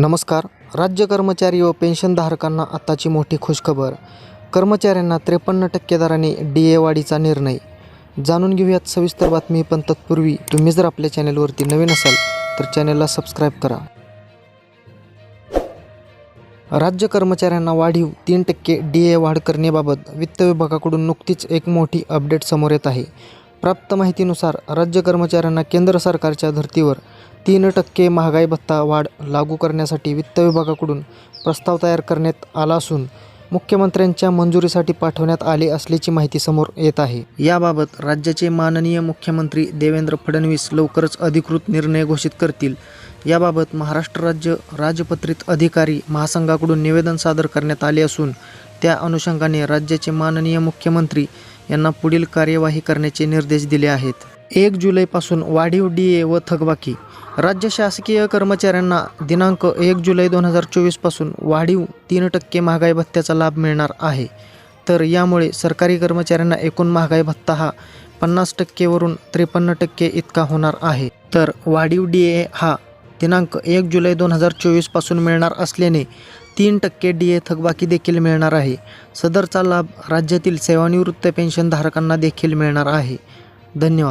नमस्कार. राज्य कर्मचारी व पेन्शनधारकांना आत्ताची मोठी खुशखबर. कर्मचाऱ्यांना त्रेपन्न टक्के दराने डी ए वाढीचा निर्णय. जाणून घेऊयात सविस्तर बातमी पण तत्पूर्वी तुम्ही जर आपल्या चॅनेलवरती नवीन असाल तर चॅनेलला सबस्क्राईब करा. राज्य कर्मचाऱ्यांना वाढीव तीन टक्के डी ए वाढ करण्याबाबत वित्त विभागाकडून नुकतीच एक मोठी अपडेट समोर येत आहे. प्राप्त माहितीनुसार राज्य कर्मचाऱ्यांना केंद्र सरकारच्या धर्तीवर तीन टक्के महागाई भत्ता वाढ लागू करण्यासाठी वित्त विभागाकडून प्रस्ताव तयार करण्यात आला असून मुख्यमंत्र्यांच्या मंजुरीसाठी पाठवण्यात आले असल्याची माहिती समोर येत आहे. याबाबत राज्याचे माननीय मुख्यमंत्री देवेंद्र फडणवीस लवकरच अधिकृत निर्णय घोषित करतील. याबाबत महाराष्ट्र राज्य राजपत्रित अधिकारी महासंघाकडून निवेदन सादर करण्यात आले असून त्या अनुषंगाने राज्याचे माननीय मुख्यमंत्री यांना पुढील कार्यवाही करण्याचे निर्देश दिले आहेत. एक जुलैपासून वाढीव डी ए व थकबाकी. राज्य शासकीय कर्मचाऱ्यांना दिनांक एक जुलै दोन हजार चोवीसपासून वाढीव तीन टक्के महागाई भत्त्याचा लाभ मिळणार आहे. तर यामुळे सरकारी कर्मचाऱ्यांना एकूण महागाई भत्ता हा पन्नास टक्केवरून त्रेपन्न टक्के इतका होणार आहे. तर वाढीव डी ए हा दिनांक एक जुलै दोन हजार चोवीसपासून मिळणार असल्याने तीन टक्के डी ए थकबाकी देखील मिळणार आहे. सदरचा लाभ राज्यातील सेवानिवृत्त पेन्शनधारकांना देखील मिळणार आहे. धन्यवाद.